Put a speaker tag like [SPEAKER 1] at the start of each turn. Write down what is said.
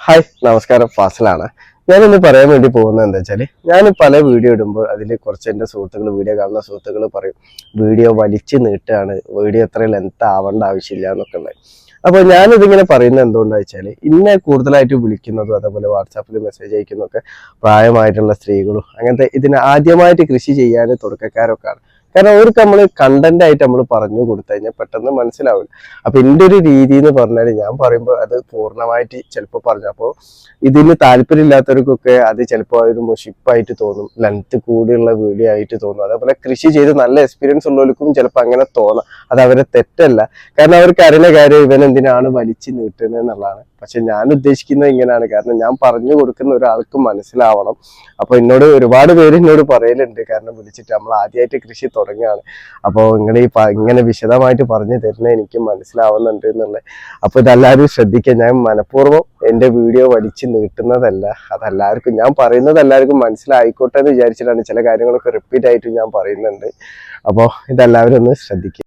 [SPEAKER 1] Hi നമസ്കാരം. ഫാസിലാണ്. ഞാനിന്ന് പറയാൻ വേണ്ടി പോകുന്നത് എന്താ വെച്ചാൽ ഞാൻ പല വീഡിയോ ഇടുമ്പോൾ അതിൽ കുറച്ച് എന്റെ സുഹൃത്തുക്കൾ വീഡിയോ കാണുന്ന സുഹൃത്തുക്കൾ പറയും വീഡിയോ വലിച്ചു നീട്ടുകയാണ്. വീഡിയോ എത്ര ലെങ്ത് ആവേണ്ട ആവശ്യമില്ല എന്നൊക്കെ ഉള്ളത്. അപ്പോൾ ഞാനിതിങ്ങനെ പറയുന്നത് എന്തുകൊണ്ടാണ് വെച്ചാൽ ഇന്നെ കൂടുതലായിട്ട് വിളിക്കുന്നതും അതേപോലെ വാട്സാപ്പിൽ മെസ്സേജ് അയക്കുന്നതൊക്കെ പ്രായമായിട്ടുള്ള സ്ത്രീകളും അങ്ങനത്തെ ഇതിന് ആദ്യമായിട്ട് കൃഷി ചെയ്യാൻ തുടക്കക്കാരൊക്കെയാണ് കാരണം അവർക്ക് നമ്മൾ കണ്ടന്റ് ആയിട്ട് നമ്മൾ പറഞ്ഞു കൊടുത്തു കഴിഞ്ഞാൽ പെട്ടെന്ന് മനസ്സിലാവില്ല. അപ്പൊ എന്റെ ഒരു രീതി എന്ന് പറഞ്ഞാൽ ഞാൻ പറയുമ്പോൾ അത് പൂർണമായിട്ട് ചിലപ്പോൾ പറഞ്ഞു. അപ്പോൾ ഇതിന് താല്പര്യമില്ലാത്തവർക്കൊക്കെ അത് ചിലപ്പോൾ ഒരു മുഷിപ്പായിട്ട് തോന്നും. ലെങ്ത് കൂടിയുള്ള വീഡിയോ ആയിട്ട് തോന്നും. അതേപോലെ കൃഷി ചെയ്ത് നല്ല എക്സ്പീരിയൻസ് ഉള്ളവർക്കും ചിലപ്പോൾ അങ്ങനെ തോന്നാം. അത് അവരെ തെറ്റല്ല. കാരണം അവർക്ക് അറിയുന്ന കാര്യം ഇവൻ എന്തിനാണ് വലിച്ചു നീട്ടുന്നത് എന്നുള്ളതാണ്. പക്ഷെ ഞാൻ ഉദ്ദേശിക്കുന്നത് ഇങ്ങനെയാണ്. കാരണം ഞാൻ പറഞ്ഞു കൊടുക്കുന്ന ഒരാൾക്ക് മനസ്സിലാവണം. അപ്പൊ എന്നോട് ഒരുപാട് പേര് എന്നോട് പറയലുണ്ട്. കാരണം വിളിച്ചിട്ട് നമ്മൾ ആദ്യമായിട്ട് കൃഷി തുടങ്ങുകയാണ്. അപ്പോൾ നിങ്ങൾ ഈ ഇങ്ങനെ വിശദമായിട്ട് പറഞ്ഞു തരുന്നത് എനിക്ക് മനസ്സിലാവുന്നുണ്ട് എന്നുള്ളത്. അപ്പോൾ ഇതെല്ലാവരും ശ്രദ്ധിക്കുക. ഞാൻ മനഃപൂർവം എന്റെ വീഡിയോ വലിച്ചു നീട്ടുന്നതല്ല. അതെല്ലാവർക്കും ഞാൻ പറയുന്നത് എല്ലാവർക്കും മനസ്സിലായിക്കോട്ടെ എന്ന് വിചാരിച്ചിട്ടാണ് ചില കാര്യങ്ങളൊക്കെ റിപ്പീറ്റ് ആയിട്ട് ഞാൻ പറയുന്നുണ്ട്. അപ്പോൾ ഇതെല്ലാവരും ഒന്ന് ശ്രദ്ധിക്കുക.